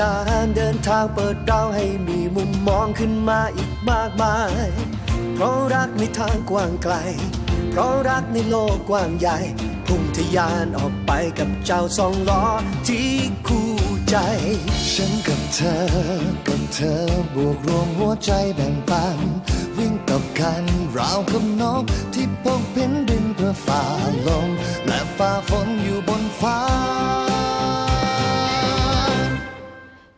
การเดินทางเปิดเราให้มีมุมมองขึ้นมาอีกมากมาย เพราะรักในทางกว้างไกล เพราะรักในโลกกว้างใหญ่ พุ่งทะยานออกไปกับเจ้าสองล้อที่คู่ใจ ฉันกับเธอ กับเธอบวกรวมหัวใจแบ่งปัน วิ่งกับกันราวกับนกที่พกพินบินเพื่อฝ่าลมและฝ่าฝนอยู่บนฟ้า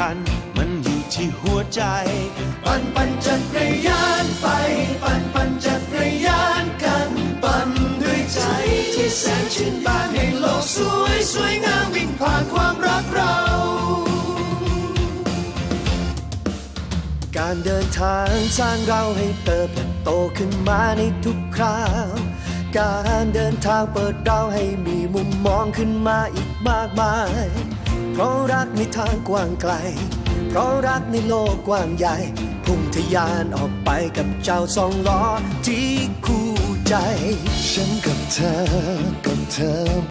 คัญ มันอยู่ที่หัวใจ ปั่นปั่นจักรยานไป ปั่นปั่นจักรยานกัน ปั่นด้วยใจที่แสนชื่นบานให้โลกสวยสวยงามวิ่งผ่านความรักเรา การเดินทางสร้างเราให้เติบโตขึ้นมาในทุกคราวการเดินทางเปิดเราให้มีมุมมองขึ้นมาอีกมากมาย ราะรักในทางกว้างไกล เพราะรักในโลกกว้างใหญ่ พุ่งทะยานออกไปกับเจ้าสองล้อที่คู่ใจ ฉันกับเธอกับเธอ